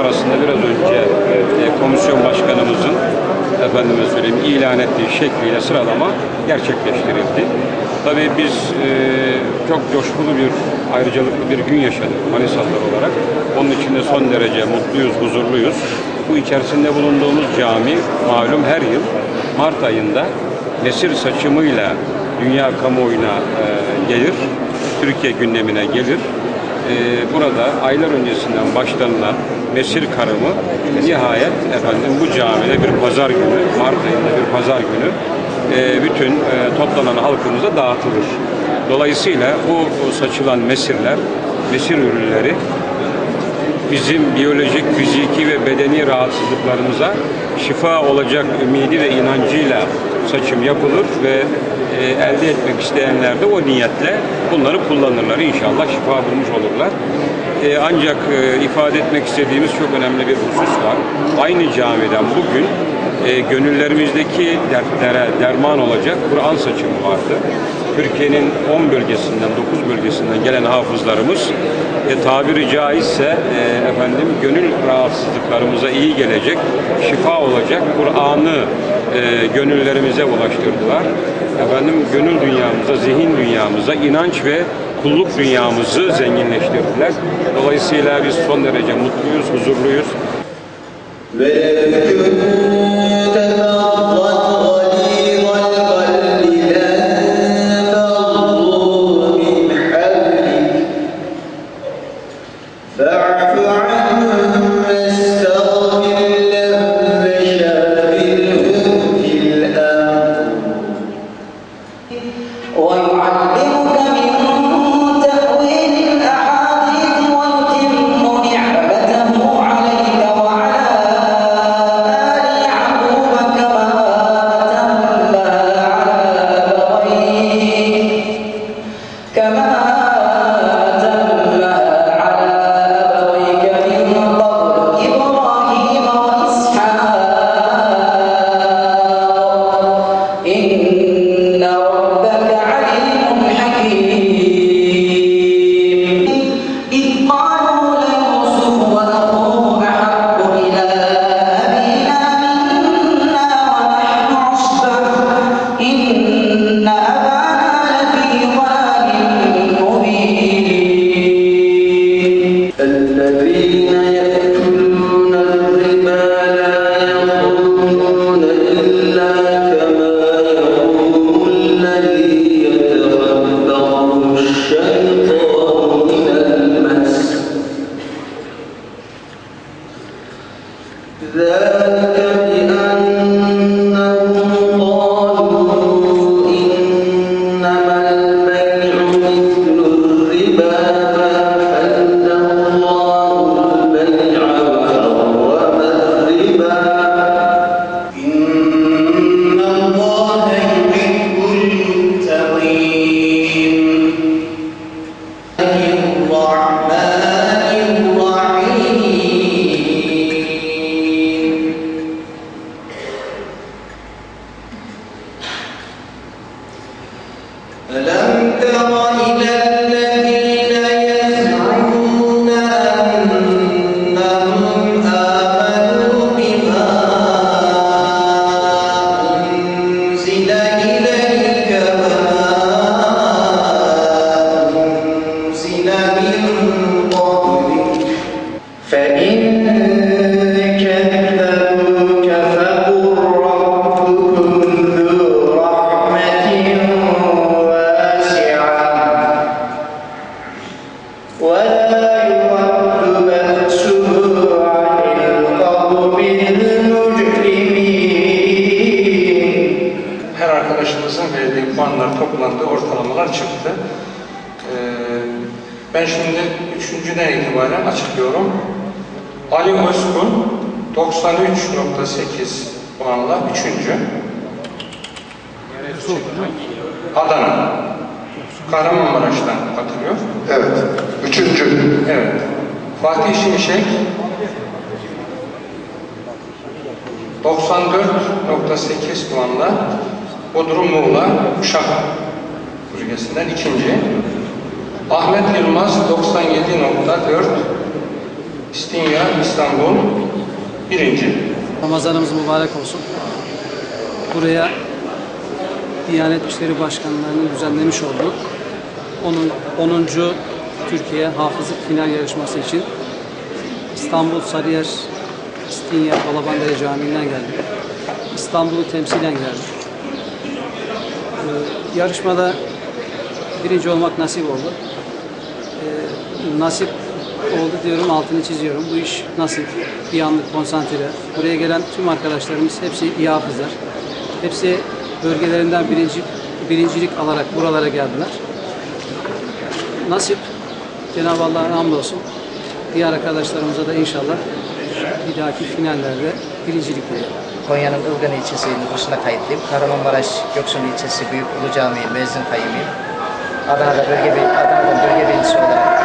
arasında biraz önce e, komisyon başkanımızın efendime söyleyeyim ilan ettiği şekliyle sıralama gerçekleştirildi. Tabii biz e, çok coşkulu bir, ayrıcalıklı bir gün yaşadık Manisalılar olarak. Onun için de son derece mutluyuz, huzurluyuz. Bu içerisinde bulunduğumuz cami malum her yıl Mart ayında mesir saçımıyla dünya kamuoyuna e, gelir, Türkiye gündemine gelir. E, burada aylar öncesinden başlanılan mesir karımı nihayet efendim bu camide bir pazar günü, Mart ayında bir pazar günü e, bütün e, toplanan halkımıza dağıtılır. Dolayısıyla bu saçılan mesirler, mesir ürünleri bizim biyolojik, fiziki ve bedeni rahatsızlıklarımıza şifa olacak ümidi ve inancıyla saçım yapılır ve e, elde etmek isteyenler de o niyetle bunları kullanırlar. İnşallah şifa bulmuş olurlar. E, ancak e, ifade etmek istediğimiz çok önemli bir husus var. Aynı camiden bugün gönüllerimizdeki dertlere derman olacak Kur'an saçımı vardı. Türkiye'nin 10 bölgesinden, 9 bölgesinden gelen hafızlarımız e, tabiri caizse e, efendim gönül rahatsızlıklarımıza iyi gelecek, şifa olacak Kur'an'ı e, gönüllerimize ulaştırdılar. Efendim gönül dünyamıza, zihin dünyamıza, inanç ve kulluk dünyamızı zenginleştirdiler. Dolayısıyla biz son derece mutluyuz, huzurluyuz. ولو كنت Amen. olha. ذلك ألم تر arkadaşımızın verdiği puanlar toplandı, ortalamalar çıktı. Ee, ben şimdi üçüncüden itibaren açıklıyorum. Ali Özkun 93.8 puanla üçüncü. Adana. Kahramanmaraş'tan katılıyor. Evet. Üçüncü. Evet. Fatih Şimşek 94.8 puanla Bodrum Muğla Uşak bölgesinden ikinci. Ahmet Yılmaz 97.4 İstinye, İstanbul birinci. Ramazanımız mübarek olsun. Buraya Diyanet İşleri Başkanlığı'nın düzenlemiş olduğu onun 10. Türkiye Hafızlık Final Yarışması için İstanbul Sarıyer İstinye Balabandere Camii'nden geldim. İstanbul'u temsilen geldim. Yarışmada birinci olmak nasip oldu. Ee, nasip oldu diyorum, altını çiziyorum. Bu iş nasip, bir anlık konsantre. Buraya gelen tüm arkadaşlarımız hepsi iyi hafızlar. Hepsi bölgelerinden birinci, birincilik alarak buralara geldiler. Nasip, Cenab-ı Allah'a hamdolsun. Diğer arkadaşlarımıza da inşallah bir dahaki finallerde birincilik dilerim. Konya'nın Ilgın ilçesi nüfusuna kayıtlıyım. Kahramanmaraş Göksun ilçesi Büyük Ulu Camii müezzin kayyumuyum. Adana'da bölge, Adana'da bölge birincisi olarak